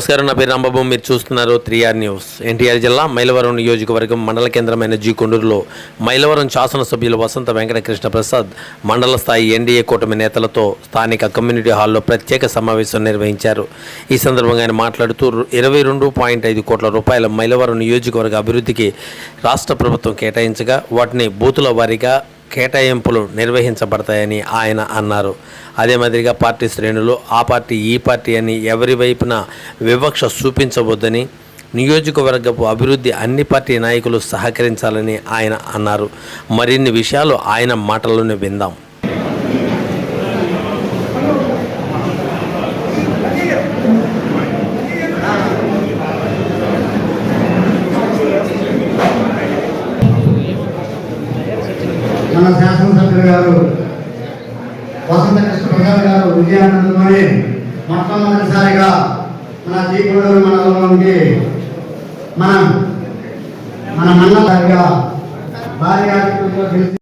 నమస్కారం. నా పేరు రాంబాబు. మీరు చూస్తున్నారు త్రీఆర్ న్యూస్. ఎన్టీఆర్ జిల్లా మైలవరం నియోజకవర్గం మండల కేంద్రమైన జీ కొండూరులో మైలవరం శాసనసభ్యులు వసంత వెంకటకృష్ణ ప్రసాద్ మండల స్థాయి ఎన్డీఏ కూటమి నేతలతో స్థానిక కమ్యూనిటీ హాల్లో ప్రత్యేక సమావేశం నిర్వహించారు. ఈ సందర్భంగా ఆయన మాట్లాడుతూ ఇరవై రెండు పాయింట్ ఐదు కోట్ల రూపాయల మైలవరం నియోజకవర్గ అభివృద్ధికి రాష్ట్ర ప్రభుత్వం కేటాయించగా వాటిని బూతుల వారీగా కేటాయింపులు నిర్వహించబడతాయని ఆయన అన్నారు. అదే మాదిరిగా పార్టీ శ్రేణులు ఆ పార్టీ ఈ పార్టీ అని ఎవరి వైపున వివక్ష చూపించవద్దని నియోజకవర్గపు అభివృద్ధి అన్ని పార్టీ నాయకులు సహకరించాలని ఆయన అన్నారు. మరిన్ని విషయాలు ఆయన మాటల్లోనే విందాం మన శాసనసభ్యులు గారు వసంత కృష్ణ ప్రసాద్ గారు విజయానందమని మొట్టమొదటిసారిగా మన జీకోడూరు మండలంలోనికి మనం మన మండలంగా భారీ ఆధిక్యంతో గెలిచి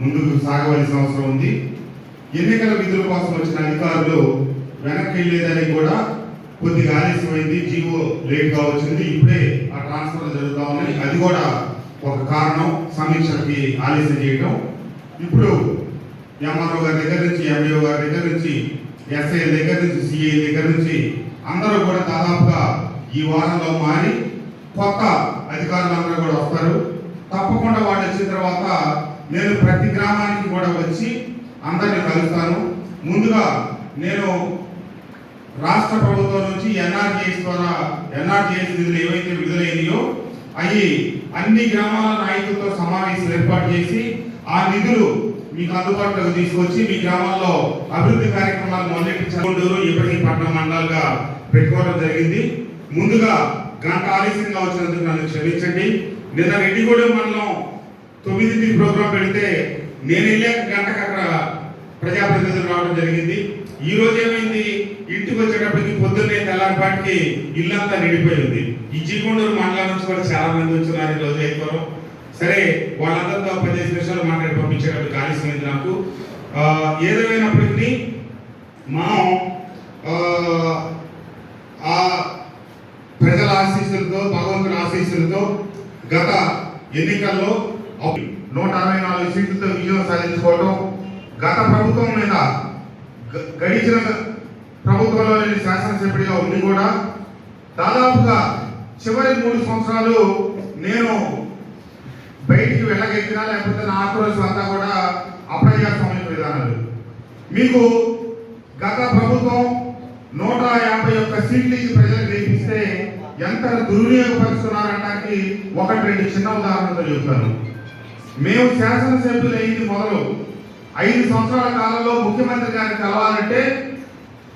ముందుకు సాగవలసిన అవసరం ఉంది. ఎన్నికల విధుల కోసం వచ్చిన అధికారులు వెనక్కి వెళ్ళేదని కూడా కొద్దిగా ఆలస్యమైంది. జీవో లేట్గా వచ్చింది. ఇప్పుడే ఆ ట్రాన్స్ఫర్ జరుగుతా ఉన్నాయి అది కూడా ఒక కారణం. సమీక్షకి ఆలస్యం చేయడం ఇప్పుడు ఎంఆర్ఓ గారి దగ్గర నుంచి ఎంఈఓ గారి దగ్గర నుంచి ఎస్ఐ దగ్గర నుంచి సిఐ దగ్గర నుంచి అందరూ కూడా దాదాపుగా ఈ వారంలో మారి కొత్త అధికారులందరూ కూడా వస్తారు. తప్పకుండా వాళ్ళు వచ్చిన తర్వాత నేను ప్రతి గ్రామానికి కూడా వచ్చి అందరిని కలుస్తాను. ముందుగా నేను రాష్ట్ర ప్రభుత్వం నుంచి ఎన్ఆర్జీఎస్ ద్వారా ఎన్ఆర్జీఎస్ నిధులు ఏవైతే విడుదలైందో అవి అన్ని గ్రామాల నాయకులతో సమావేశం ఏర్పాటు చేసి ఆ నిధులు మీకు అందుబాటులోకి తీసుకొచ్చి మీ గ్రామాల్లో అభివృద్ధి కార్యక్రమాలు మొదలెట్టించూరు ఇప్పటికీ పట్టణ మండలాలుగా పెట్టుకోవడం జరిగింది. ముందుగా గంట ఆలస్యంగా వచ్చినందుకు నన్ను క్షమించండి. నిన్న రెడ్డిగూడెం మండలం తొమ్మిదింటి ప్రోగ్రాం పెడితే నేను వెళ్ళాక గంటకు అక్కడ ప్రజాప్రతినిధులు రావడం జరిగింది. ఈ రోజు ఏమైంది? ఇంటికి వచ్చేటప్పటికి పొద్దున్నే తెల్లారిపాటికి ఇల్లంతా నిండిపోయింది ఈ జీకొండూరు మండలం నుంచి కూడా చాలా మంది వచ్చినారు ఈ రోజు అయిపోవడం సరే వాళ్ళందరితో పదిహేను నిమిషాలు మాట్లాడి పంపించేటప్పుడు ఆలస్యమైంది నాకు. ఏదేమైనప్పటికీ మనం ఆ, ఆ ప్రజల ఆశీస్సులతో భగవంతుని ఆశీస్సులతో గత ఎన్నికల్లో అప్- నూట అరవై నాలుగు సీట్లతో విజయం సాధించుకోవడం గత ప్రభుత్వం మీద గడిచిన ప్రభుత్వంలో నేను శాసనసభ్యుడిగా ఉండి కూడా దాదాపుగా చివరి మూడు సంవత్సరాలు నేను బయటికి వెళ్ళగెక్కినా లేకపోతే నా ఆక్రోశం అంతా కూడా అప్రజాస్వామ్య విధానాలు. మీకు గత ప్రభుత్వం నూట యాభై ఒక్క సీట్లు ఇచ్చి ప్రజలకు గెలిపిస్తే ఎంత దుర్వినియోగపరుస్తున్నారనడానికి ఒకటి రెండు చిన్న ఉదాహరణలు చెబుతాను. మేము శాసనసభ్యులు ఐదు సంవత్సరాల కాలంలో ముఖ్యమంత్రి గారిని కలవాలంటే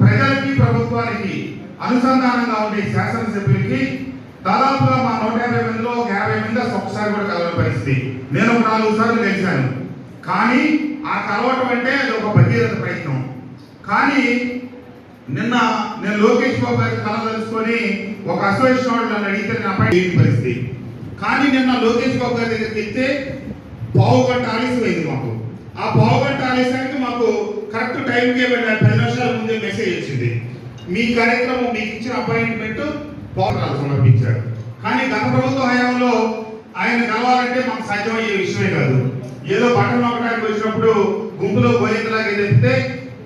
ప్రజలకి ప్రభుత్వానికి అనుసంధానంగా ఉండే శాసనసభ్యులకి దాదాపుగా మా నూట యాభై మందిలో ఒక యాభై మంది ఒక్కసారి కూడా కలవని పరిస్థితి. నేను ఒక నాలుగు సార్లు గెలిచాను. కానీ ఆ కలవటం అంటే అది ఒక భగీరథ ప్రయత్నం. కానీ నిన్న నేను లోకేష్ బాబు గారికి కలదలుచుకొని ఒక అసోసియేషన్ వాళ్ళు నన్ను అడిగితే నా పై పరిస్థితి. కానీ నిన్న లోకేష్ బాబు గారి దగ్గరికి వెళ్తే పావు గంట ఆలస్యమైంది మాకు. ఆ పావు గంట ఆలస్యానికి మాకు కరెక్ట్ టైంకి పది నిమిషాల ముందే మెసేజ్ వచ్చింది. మీ కార్యక్రమం మీకు ఇచ్చిన అపాయింట్మెంట్ పౌరాలు సమర్పించారు. కానీ గత ప్రభుత్వ హయాంలో ఆయన కలవాలంటే మాకు సాధ్యమయ్యే విషయమే కాదు. ఏదో బట్టలు నొక్కడానికి వచ్చినప్పుడు గుంపులో గోయంతలాగే చెప్తే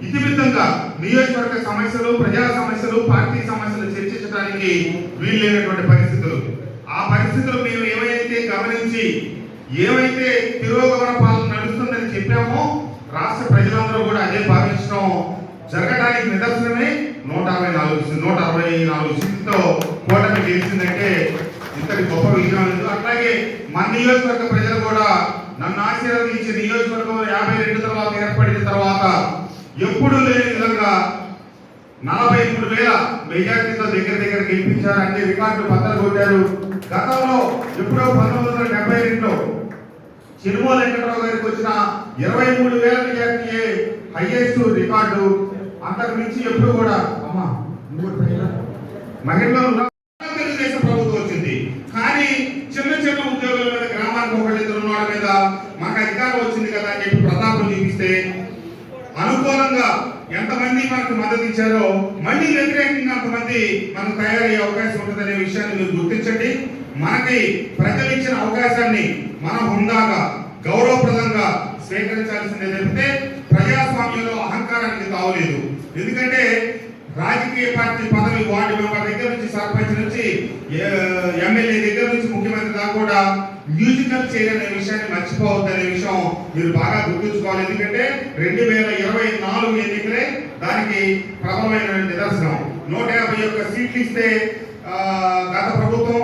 ఇతిమిత్తంగా నియోజకవర్గ సమస్యలు ప్రజా సమస్యలు పార్టీ సమస్యలు చర్చించడానికి వీల్లేనటువంటి పరిస్థితులు. ఆ పరిస్థితులు మేము ఏమైతే గమనించి ఏమైతే తిరోగమన పాలన నడుస్తుందని చెప్పామో రాష్ట్ర ప్రజలందరూ కూడా అదే భావించడం జరగడానికి నిదర్శనమే నూట అరవై నాలుగు నూట అరవై నాలుగు సీట్లతో కూటమి గెలిచిందంటే ఇంతటి గొప్ప విజయం లేదు. అట్లాగే మన నియోజకవర్గ ప్రజలు కూడా నన్ను ఆశీర్వదించి నియోజకవర్గం యాభై రెండు తర్వాత ఏర్పడిన తర్వాత ఎప్పుడు లేని విధంగా నలభై మూడు వేల మెజార్టీతో దగ్గర దగ్గర గెలిపించారు అన్ని రికార్డులు బద్దలు కొట్టారు. గతంలో ఎప్పుడో పంతొమ్మిది వందల డెబ్బై రెండులో చిరుమల వెంకటరావు గారికి వచ్చిన ఇరవై మూడు వేల మెజార్టీయే హైయెస్ట్ రికార్డు అంతకు మించి ఎప్పుడు కూడా. అమ్మా మహిళలో తెలుగుదేశం ప్రభుత్వం వచ్చింది. కానీ చిన్న చిన్న ఉద్యోగుల మీద గ్రామానికి ఒకళ్ళిద్దరు ఉన్న మీద మాకు అధికారం వచ్చింది కదా అని చెప్పి ప్రతాపం చూపిస్తే అనుకూలంగా ఎంతమంది మనకు మద్దతు ఇచ్చారో మళ్ళీ వ్యతిరేకంగా అంతమంది మనకు తయారయ్యే అవకాశం ఉంటుందనే విషయాన్ని మీరు గుర్తించండి. మనకి ప్రజలు ఇచ్చిన అవకాశాన్ని మనం హుందాగా గౌరవప్రదంగా స్వీకరించాల్సిందే తప్పితే ప్రజాస్వామ్యంలో అహంకారానికి తావలేదు. ఎందుకంటే రాజకీయ పార్టీ పదవి వార్డు మెంబర్ దగ్గర నుంచి సర్పంచ్ నుంచి ఎమ్మెల్యే దగ్గర నుంచి ముఖ్యమంత్రి దాకా కూడా మ్యూజికల్ చైర్ అనే విషయాన్ని మర్చిపోవద్దనే విషయం మీరు బాగా గుర్తుంచుకోవాలి. ఎందుకంటే రెండు వేల ఇరవై నాలుగు ఎన్నికలే దానికి ప్రబలమైన నిదర్శనం. నూట యాభై ఒక్క సీట్లు ఇస్తే గత ప్రభుత్వం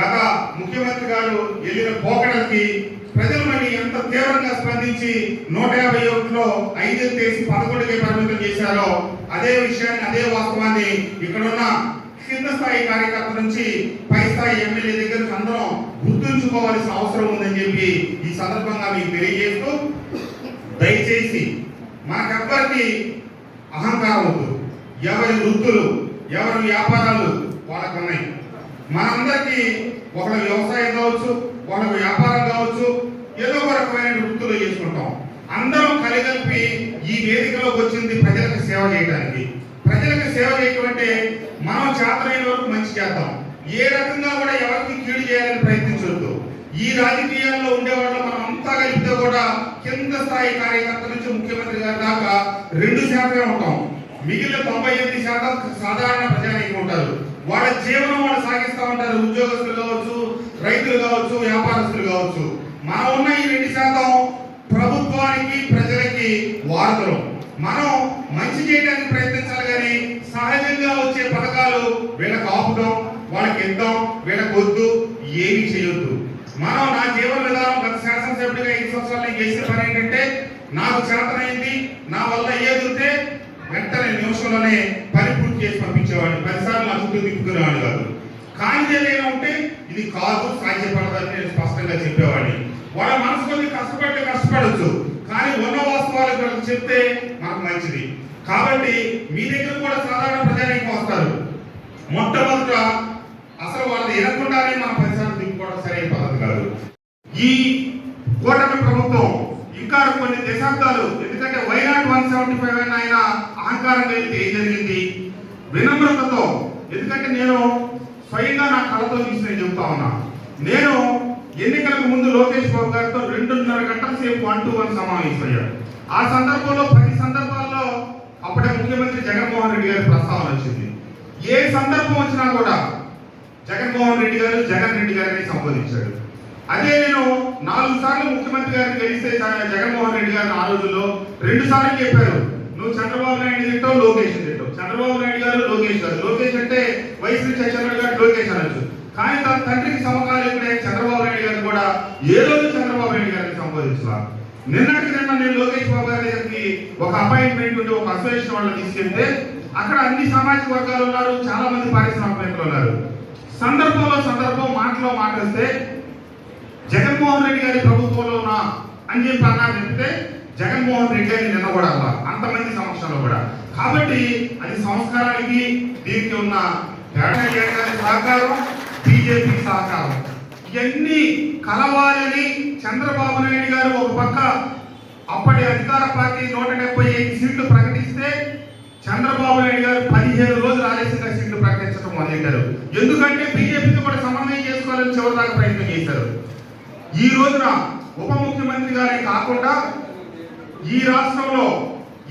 గత ముఖ్యమంత్రి గారు వెళ్ళిన పోకడానికి ప్రజలు మళ్ళీ ఎంత తీవ్రంగా స్పందించి నూట యాభై ఒకటిలో ఐదు తీసి పదకొండుకి పరిమితం చేశారో అదే విషయాన్ని అదే వాస్తవాన్ని ఇక్కడున్న కింద స్థాయి కార్యకర్త నుంచి పై స్థాయి ఎమ్మెల్యే దగ్గర అందరం గుర్తుంచుకోవాల్సిన అవసరం ఉందని చెప్పి ఈ సందర్భంగా మీకు తెలియజేస్తూ దయచేసి మనకెవ్వరికి అహంకారం వద్దు. ఎవరి వృత్తులు ఎవరి వ్యాపారాలు వాళ్ళకున్నాయి. మనందరికీ ఒకళ్ళ వ్యవసాయం కావచ్చు వాళ్ళ వ్యాపారం కావచ్చు ఏదో ఒక రకమైన వృత్తులు చేసుకుంటాం. అందరం కలిగలిపి ఈ వేదికలోకి వచ్చింది ప్రజలకు సేవ చేయడానికి. ప్రజలకు సేవ చేయటం అంటే మనం చేతనైన వరకు మంచి చేద్దాం. ఏ రకంగా కూడా ఎవరికి కీడు చేయాలని ప్రయత్నించొద్దు. ఈ రాజకీయాల్లో ఉండేవాళ్ళు మనం అంతా కలిపితే కూడా కింద స్థాయి కార్యకర్త నుంచి ముఖ్యమంత్రి గారి దాకా రెండు శాతమే ఉంటాం. మిగిలిన తొంభై ఎనిమిది శాతం సాధారణ ప్రజానికి ఉంటారు. వాళ్ళ జీవనం వాళ్ళు సాగిస్తూ ఉంటారు. ఉద్యోగస్తులు కావచ్చు రైతులు కావచ్చు వ్యాపారస్తులు కావచ్చు మనం ఉన్న ఈ రెండు శాతం ప్రభుత్వానికి ప్రజలకి వార్తలు మనం మంచి చేయడానికి ప్రయత్నించాలి కానీ సహజంగా వచ్చే పథకాలు వీళ్ళకి ఆపుదాం వాళ్ళకి ఇద్దాం వీళ్ళకి వద్దు ఏమి చేయొద్దు. మనం నా జీవన విధానం గత శాసనసభ్యుడిగా ఐదు సంవత్సరాలు నేను చేసిన పని ఏంటంటే నాకు చేతనైంది నా వల్ల ఏది ఉంటే వెంటనే నిమిషంలోనే పని పూర్తి చేసి పంపించేవాడిని. పదిసార్లు అభివృద్ధి దిక్కునేవాడు కాదు. కానీ ఏదైనా ఉంటే ఇది కాదు సాధ్యపడదని నేను స్పష్టంగా చెప్పేవాడిని. వాళ్ళ మనసు కొద్ది కష్టపడితే కష్టపడచ్చు కానీ ఉన్న వాస్తవాలు వాళ్ళకి చెప్తే మనకు మంచిది. కాబట్టి మీ దగ్గర కూడా సాధారణ ప్రజానికి వస్తారు. మొట్టమొదట అసలు వాళ్ళని ఎనకుండానే మన పరిసరాలు తిప్పుకోవడం సరైన పద్ధతి కాదు. ఈ కూటమి ప్రభుత్వం ఇంకా కొన్ని దశాబ్దాలు ఎందుకంటే వైనాట్ వన్ సెవెంటీ ఫైవ్ అని ఆయన అహంకారం కలిగితే ఏం జరిగింది? వినమ్రతతో ఎందుకంటే నేను స్వయంగా నా కళతో తీసి నేను చెప్తా ఉన్నా. నేను ఎన్నికలకు ముందు లోకేష్ బాబు గారితో రెండున్నర గంటల సేపు వన్ టు వన్ సమావేశమయ్యాడు ఆ సందర్భంలో పది సందర్భాల్లో అప్పుడే ముఖ్యమంత్రి జగన్మోహన్ రెడ్డి గారి ప్రస్తావన వచ్చింది. ఏ సందర్భం వచ్చినా కూడా జగన్మోహన్ రెడ్డి గారు జగన్ రెడ్డి గారిని సంబోధించాడు. అదే నేను నాలుగు సార్లు ముఖ్యమంత్రి గారిని గెలిస్తే జగన్మోహన్ రెడ్డి గారిని ఆ రోజుల్లో రెండు సార్లు చెప్పారు నువ్వు చంద్రబాబు నాయుడు తింటావు లోకేష్ తింటావు. చంద్రబాబు నాయుడు గారు లోకేష్ గారు. లోకేష్ అంటే వైఎస్ చంద్రబాబు గారు లోకేష్ అనొచ్చు కానీ తన తండ్రికి సమకాలీకుడే చంద్రబాబు నాయుడు గారు కూడా ఏ రోజు చంద్రబాబు నాయుడు గారిని సంబోధించారు నిన్నటికి నిన్న నేను లోకేష్ బాబు గారికి ఒక అపాయింట్మెంట్ ఉంటే ఒక అసోసియేషన్ వాళ్ళు తీసుకెళ్తే అక్కడ అన్ని సామాజిక వర్గాలు ఉన్నారు చాలా మంది పారిశ్రామికవేత్తలు ఉన్నారు. సందర్భంలో సందర్భం మాటలో మాట్లాడితే జగన్మోహన్ రెడ్డి గారి ప్రభుత్వంలో ఉన్నా అని చెప్పి అన్నా చెప్తే జగన్మోహన్ రెడ్డి అని నిన్న కూడా అలా అంతమంది సమక్షంలో కూడా. కాబట్టి అది సంస్కారానికి దీనికి ఉన్న సహకారం బీజేపీ సహకారం. ఇవన్నీ కలవాలని చంద్రబాబు నాయుడు గారు ఒక పక్క అప్పటి అధికార పార్టీ నూట డెబ్బై ఐదు సీట్లు ప్రకటిస్తే చంద్రబాబు నాయుడు గారు పదిహేను రోజులు ఆలస్యంగా సీట్లు ప్రకటించడం మొదలెట్టారు ఎందుకంటే బీజేపీతో కూడా సమన్వయం చేసుకోవాలని చివరిదాకా ప్రయత్నం చేశారు. ఈ రోజున ఉప ముఖ్యమంత్రి గారే కాకుండా ఈ రాష్ట్రంలో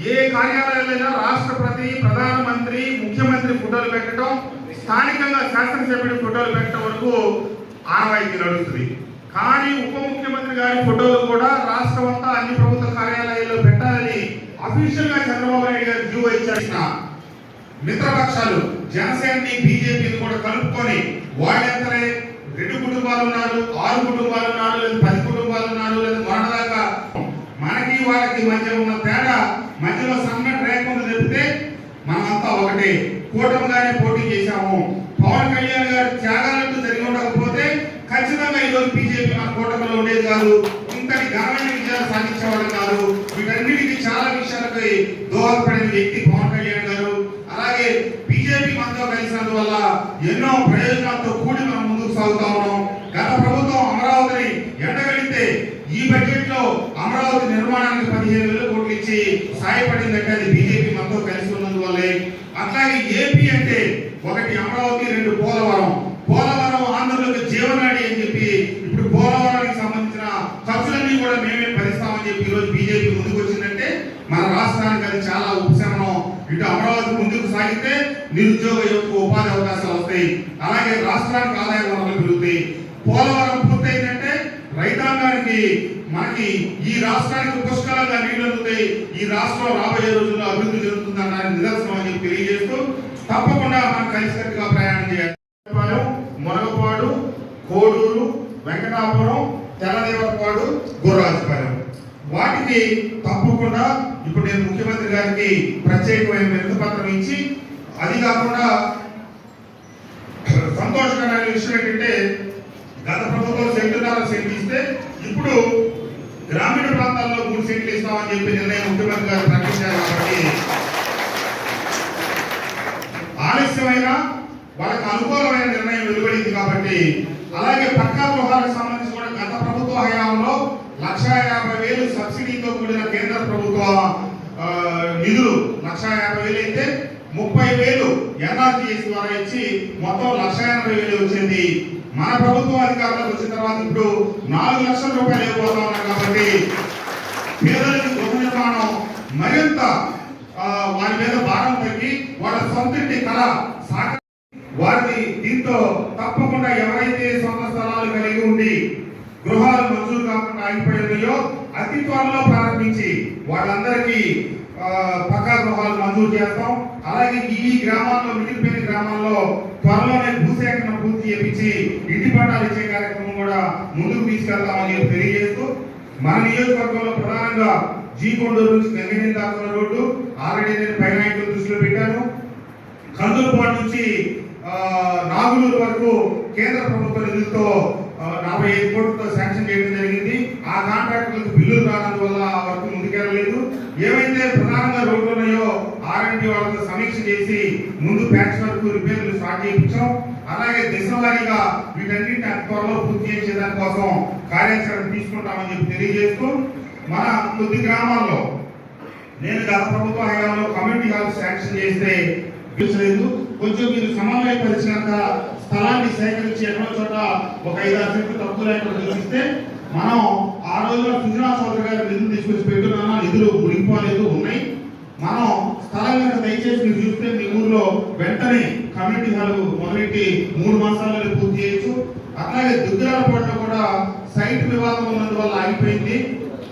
ఏ కార్యాలయాలైనా రాష్ట్రపతి ప్రధానమంత్రి ముఖ్యమంత్రి ఫోటోలు పెట్టడం స్థానికంగా శాసనసభ్యుడి ఫోటోలు పెట్టడం వరకు ఆనవాయితీ నడుస్తుంది. కానీ ఉప ముఖ్యమంత్రి గారి ఫోటోలు కూడా రాష్ట్రం అంతా అన్ని ప్రభుత్వ కార్యాలయాల్లో పెట్టాలని అఫీషియల్గా చంద్రబాబు నాయుడు గారు జూ ఇచ్చాల్సిన మిత్రపక్షాలు జనసేనని బీజేపీని కూడా కలుపుకొని వాళ్ళెంతనే రెండు కుటుంబాలు ఉన్నారు ఆరు కుటుంబాలు ఉన్నారు లేదా పది కుటుంబాలు ఉన్నారు లేదా మొన్నదాకా మనకి వాళ్ళకి మధ్య ఉన్న తేడా మధ్యలో సన్నటి రేఖ చెప్తే మనమంతా ఒకటే. కూటమిగానే పోటీ చేశాము. పవన్ కళ్యాణ్ గారు త్యాగాలంటూ జరిగి ఉండకపోతే ఖచ్చితంగా ఈరోజు బీజేపీ మన కూటమిలో ఉండేది కాదు. ఇంతటి ఘనమైన విజయాలు సాధించేవాడు కాదు. వీటన్నిటికీ చాలా విషయాలపై దోహదపడిన వ్యక్తి పవన్ కళ్యాణ్ గారు. అలాగే బీజేపీ మనతో కలిసినందువల్ల ఎన్నో ప్రయోజనాలతో కూడి మనం ముందుకు సాగుతా ఉన్నాం. గత ప్రభుత్వం అమరావతిని ఎండగడితే లో అమరావతి నిర్మాణానికి పదిహేను వేల కోట్లు ఇచ్చి సాయపడిందంటే అది బీజేపీ మనతో కలిసి ఉన్నందువల్లే. అట్లాగే ఏపీ అంటే ఒకటి అమరావతి రెండు పోలవరం. పోలవరం ఆంధ్రలోకి జీవనాడి అని చెప్పి ఇప్పుడు పోలవరానికి సంబంధించిన ఖర్చులన్నీ కూడా మేమే భరిస్తామని చెప్పి ఈరోజు బీజేపీ ముందుకు వచ్చిందంటే మన రాష్ట్రానికి అది చాలా ఉపశమనం. ఇటు అమరావతి ముందుకు సాగితే నిరుద్యోగ యొక్క ఉపాధి అవకాశాలు వస్తాయి. అలాగే రాష్ట్రానికి ఆదాయ వనరులు పెరుగుతాయి. పోలవరం పూర్తయిందంటే రైతాంగానికి మనకి ఈ రాష్ట్రానికి పుష్కలంగా నీళ్ళు అందుతాయి. ఈ రాష్ట్రం రాబోయే రోజుల్లో అభివృద్ధి జరుగుతుందన్న నిదర్శనం అని తెలియజేస్తూ తప్పకుండా మనం కలిసికట్టుగా ప్రయాణం చేయాలి. మునగపాడు కోడూరు వెంకటాపురం తెల్లదేవరపాడు గుర్రాజపాలెం. వాటికి తప్పకుండా ఇప్పుడు నేను ముఖ్యమంత్రి గారికి ప్రత్యేకమైన వినతి పత్రం ఇచ్చి అది కాకుండా సంతోషకరమైన విషయం ఏంటంటే గత ప్రభుత్వం సెంటున్నర సెంట్ ఇస్తే ఇప్పుడు గ్రామీణ ప్రాంతాల్లో మూడు సీట్లు ఇస్తామని చెప్పి నిర్ణయం ముఖ్యమంత్రి గారు ప్రకటించారు కాబట్టి ఆలస్యమైన వాళ్ళకి అనుకూలమైన నిర్ణయం వెలువడింది కాబట్టి అలాగే పక్కా గృహాలకు సంబంధించి కూడా గత ప్రభుత్వ హయాంలో లక్ష యాభై వేలు సబ్సిడీతో కూడిన కేంద్ర ప్రభుత్వ నిధులు లక్ష యాభై వేలు అయితే ముప్పై వేలు ఎన్ఆర్టీఎస్ ద్వారా ఇచ్చి మొత్తం లక్ష ఎనభై వేలు వచ్చింది. మన ప్రభుత్వం అధికారంలోకి వచ్చిన తర్వాత ఇప్పుడు నాలుగు లక్షల రూపాయలు ఇవ్వబోతా ఉన్నారు కాబట్టి పేదలకు గృహ నిర్మాణం మరింత వారి మీద భారం పెరిగి వాళ్ళ సొంతింటి కళ సాగ వారిని దీంతో తప్పకుండా ఎవరైతే సొంత స్థలాలు కలిగి ఉండి గృహాలు మంజూరు కాకుండా ఆగిపోయినాయో అతి త్వరలో ప్రారంభించి వాళ్ళందరికీ ఆ, పక్కా గృహాలు మంజూరు చేస్తాం. అలాగే ఈ గ్రామాల్లో మిగిలిపోయిన గ్రామాల్లో త్వరలోనే భూసేకరణ పూర్తి చేపించి ఇంటి పట్టాలు ఇచ్చే కార్యక్రమం కూడా ముందుకు తీసుకెళ్తామని చెప్పి తెలియజేస్తూ మన నియోజకవర్గంలో ప్రధానంగా జీ కొండూరు నుంచి గంగినేని దాకా రోడ్డు ఆల్రెడీ నేను పైన దృష్టిలో పెట్టాను. కందులపాటు నుంచి ఆ, నాగులూరు వరకు కేంద్ర ప్రభుత్వ నిధులతో నలభై ఐదు కోట్లతో శాంక్షన్ చేయడం జరిగింది. ఆ కాంట్రాక్టులకు బిల్లులు రానందువల్ల వరకు ముందుకెళ్ళలేదు. ఏవైతే ప్రధానంగా రోడ్లు ఉన్నాయో ఆర్ఎండి వాళ్ళతో చేసి ముందు ప్యాచ్ వర్క్ రిపేర్లు స్టార్ట్ చేయించాం. అలాగే దశల వారీగా వీటన్నిటిని త్వరలో పూర్తి చేసే దానికోసం కార్యాచరణ తీసుకుంటామని చెప్పి తెలియజేస్తూ మన కొద్ది గ్రామాల్లో నేను గత ప్రభుత్వ హయాంలో కమ్యూనిటీ హాల్ శాంక్షన్ చేస్తే లేదు. కొంచెం మీరు సమన్వయపరిచినాక స్థలాన్ని సేకరించి ఎక్కడో చోట ఒక ఐదు ఆరు సెంట్లు తక్కువ లేకుండా చూపిస్తే మనం ఆ రోజుల్లో సుజనా చౌదరి గారు నిధులు తీసుకొచ్చి పెట్టున్నాను నిధులు మునిగిపోలేదు ఉన్నాయి. మనం స్థలం కనుక దయచేసి మీరు చూస్తే మీ ఊర్లో వెంటనే కమ్యూనిటీ హాల్ మొదలెట్టి మూడు మాసాలలో పూర్తి చేయొచ్చు. అట్లాగే దుగ్గరాలపాడులో కూడా సైట్ వివాదం ఉన్నందువల్ల ఆగిపోయింది.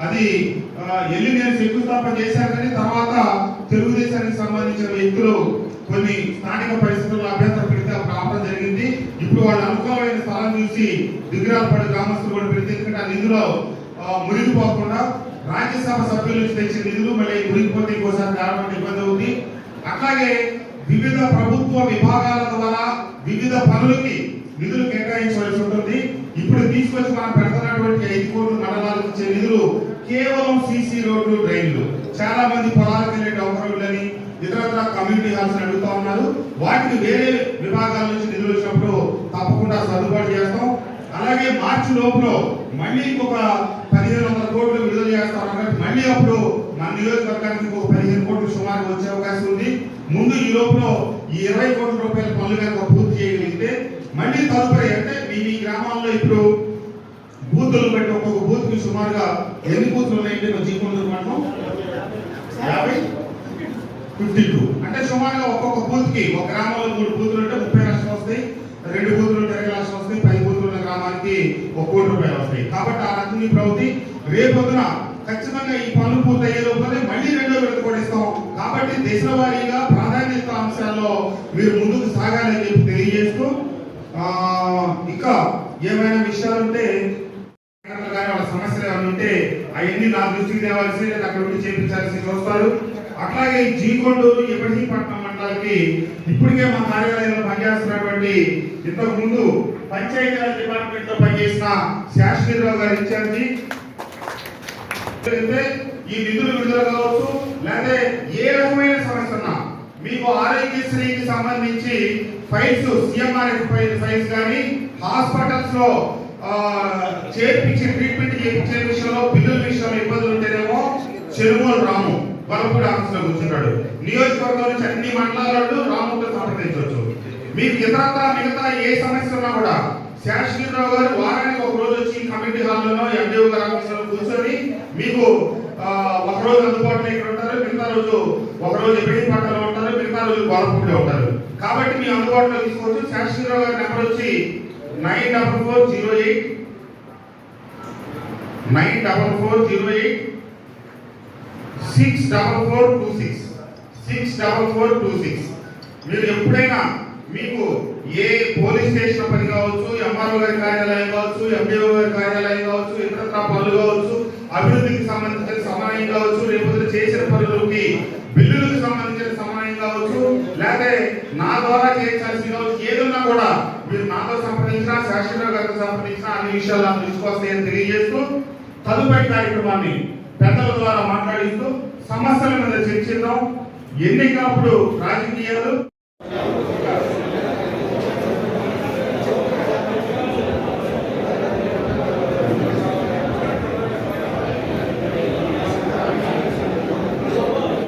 అది ఎల్లి నేను శంకుస్థాపన చేశాను కానీ తర్వాత తెలుగుదేశానికి సంబంధించిన వ్యక్తులు కొన్ని స్థానిక పరిస్థితుల్లో అభ్యంతరం పెడితే రావడం ఆపడం జరిగింది. ఇప్పుడు వాళ్ళు అనుకూలమైన స్థలం చూసి దిగురాలపడి గ్రామస్తులు కూడా పెడితే ఎందుకంటే ఆ నిధులో మురిగిపోకుండా మునిగిపోకుండా రాజ్యసభ సభ్యుల నుంచి తెచ్చిన నిధులు మళ్ళీ మురిగిపోతే ఇంకోసారి రావడం ఇబ్బంది అవుతుంది అట్లాగే వివిధ ప్రభుత్వ విభాగాల ద్వారా వివిధ పనులకి నిధులు కేటాయించవలసి ఉంటుంది. ఇప్పుడు తీసుకొచ్చి మనం పెడుతున్నటువంటి ఐదు కోట్లు మండలాలకు ఇచ్చే నిధులు కేవలం సీసీ రోడ్లు డ్రైన్లు. చాలా మంది పొలాలకు వెళ్ళే డౌకరులని ఇతరత్ర కమ్యూనిటీ హాల్స్ అడుగుతా ఉన్నారు. వాటికి వేరే విభాగాల నుంచి నిధులు వచ్చినప్పుడు తప్పకుండా సర్దుబాటు చేస్తాం. అలాగే మార్చి లోపల మళ్ళీ ఇంకొక పదిహేను వందల కోట్లు విడుదల చేస్తాం కాబట్టి మళ్ళీ అప్పుడు మన నియోజకవర్గానికి ఒక పదిహేను కోట్లు సుమారు వచ్చే అవకాశం ఉంది. ముందు ఈ లోపల ఈ ఇరవై కోట్ల రూపాయల పనులు కనుక పూర్తి చేయగలిగితే మళ్ళీ తదుపరి అంటే మీ మీ గ్రామాల్లో ఇప్పుడు బూతులు బట్టి ఒక్కొక్క బూత్కి సుమారుగా ఎన్ని బూతులు ఉన్నాయంటే మన జీవితంలో మండలం? యాభై? Fifty two. అంటే సుమారుగా ఒక్కొక్క బూత్కి ఒక గ్రామంలో మూడు బూతులు ఉంటే ముప్పై లక్షలు వస్తాయి. రెండు బూతులు ఉంటే ఇరవై లక్షలు వస్తాయి. పది బూతులు ఉన్న గ్రామానికి ఒక కోటి రూపాయలు వస్తాయి. కాబట్టి ఆ రకంగా ప్రవృత్తి రేపొద్దున ఖచ్చితంగా ఈ పనులు పూర్తయ్యే లోపలే మళ్ళీ రెండో విడత కూడా ఇస్తాం. కాబట్టి దశల వారీగా ప్రాధాన్యత అంశాల్లో మీరు ముందుకు సాగాలని చెప్పి తెలియజేస్తూ ఆ, ఇంకా ఏమైనా విషయాలు ఉంటే వాళ్ళ సమస్యలు ఏమైనా ఉంటే అవన్నీ నా దృష్టికి తేవాల్సి లేదా అక్కడ ఉండి చేపించాల్సి చూస్తారు అట్లాగే జీకొండూరు ఎప్పటికీ పట్నం మండలానికి ఇప్పటికే మా కార్యాలయంలో పనిచేస్తున్నటువంటి ఇంతకు ముందు పంచాయతీరాజ్ డిపార్ట్మెంట్లో పనిచేసిన శాశ్వతరావు గారు ఇన్ఛార్జి. ఈ నిధులు విడుదల కావచ్చు లేదా ఏ రకమైన సమస్య ఉన్నా మీకు ఆరోగ్యశ్రీకి సంబంధించి ఫైల్స్ సిఎంఆర్ఎఫ్ ఫైల్స్ కానీ హాస్పిటల్స్లో చేర్పించి ట్రీట్మెంట్ చేయించే విషయంలో బిల్లుల విషయంలో ఇబ్బందులు ఉంటేనేమో చెరువులు రాము. వరపూడి ఆఫీసులో కూర్చుంటాడు. నియోజకవర్గం నుంచి అన్ని మండలాలలో రాముతో సంప్రదించవచ్చు. మీకు ఇతరత్ర మిగతా ఏ సమస్య ఉన్నా కూడా శాశ్వతరావు గారు వారానికి ఒక రోజు వచ్చి కమిటీ హాల్లోనో ఎండిఓ గారి ఆఫీసులో కూర్చొని మీకు ఒక రోజు అందుబాటులో ఇక్కడ ఉంటారు మిగతా రోజు ఒక రోజు ఎబ్రిపేటలో ఉంటారు మిగతా రోజు గోలపూడిలో ఉంటారు. కాబట్టి మీ అందుబాటులో తీసుకోవచ్చు. శాశ్వతరావు గారి నెంబర్ వచ్చి nine double four zero eight. Nine double four zero eight. Six double four two six six double four two six మీరు ఎప్పుడైనా మీకు ఏ పోలీస్ స్టేషన్ పని కావచ్చు ఎంఆర్ఓ గారి కార్యాలయం కావచ్చు ఎండిఓ గారి కార్యాలయం కావచ్చు ఇతరత్ర పనులు కావచ్చు అభివృద్ధికి సంబంధించిన సమయం కావచ్చు లేకపోతే చేసిన పనులకి బిల్లులకు సంబంధించిన సమయం కావచ్చు లేకపోతే నా ద్వారా చేయించాల్సి కావచ్చు ఏదన్నా కూడా మీరు నాతో సంప్రదించినా శాశ్వత గారితో సంప్రదించినా అన్ని విషయాలు నాకు తీసుకొస్తాయని తెలియజేస్తూ తదుపరి కార్యక్రమాన్ని పెద్దల ద్వారా మాట్లాడిస్తూ సమస్యల మీద చర్చిద్దాం. ఎన్నికప్పుడు రాజకీయాలు